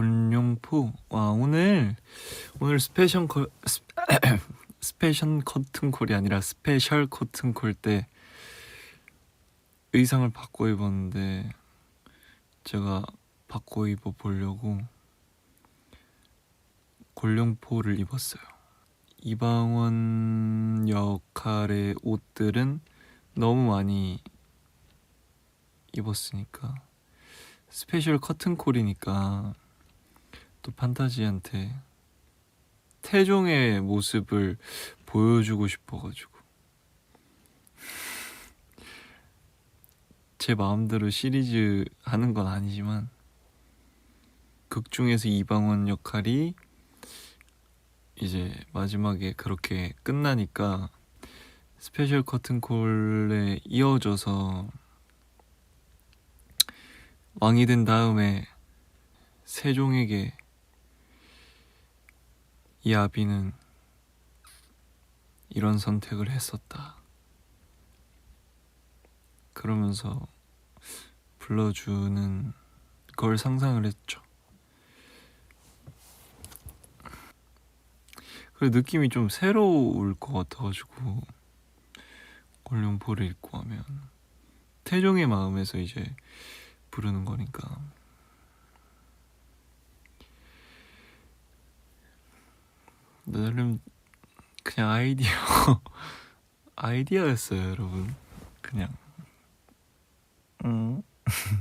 곤룡포 와 오늘 오늘 스페셜 커 스, 스페셜 커튼콜이 아니라 스페셜 커튼콜 때 의상을 바꿔 입었는데 제가 바꿔 입어 보려고 곤룡포를 입었어요. 이방원 역할의 옷들은 너무 많이 입었으니까 스페셜 커튼콜이니까 또 판타지한테 태종의 모습을 보여주고 싶어가지고. 제 마음대로 시리즈 하는 건 아니지만 극 중에서 이방원 역할이 이제 마지막에 그렇게 끝나니까 스페셜 커튼콜에 이어져서 왕이 된 다음에 세종에게 이 아비는 이런 선택을 했었다. 그러면서 불러주는 걸 상상을 했죠. 그 느낌이 좀 새로울 것 같아가지고 골룡포를 입고 하면 태종의 마음에서 이제 부르는 거니까. 나름 그냥 아이디어 아이디어였어요, 여러분. 그냥 음.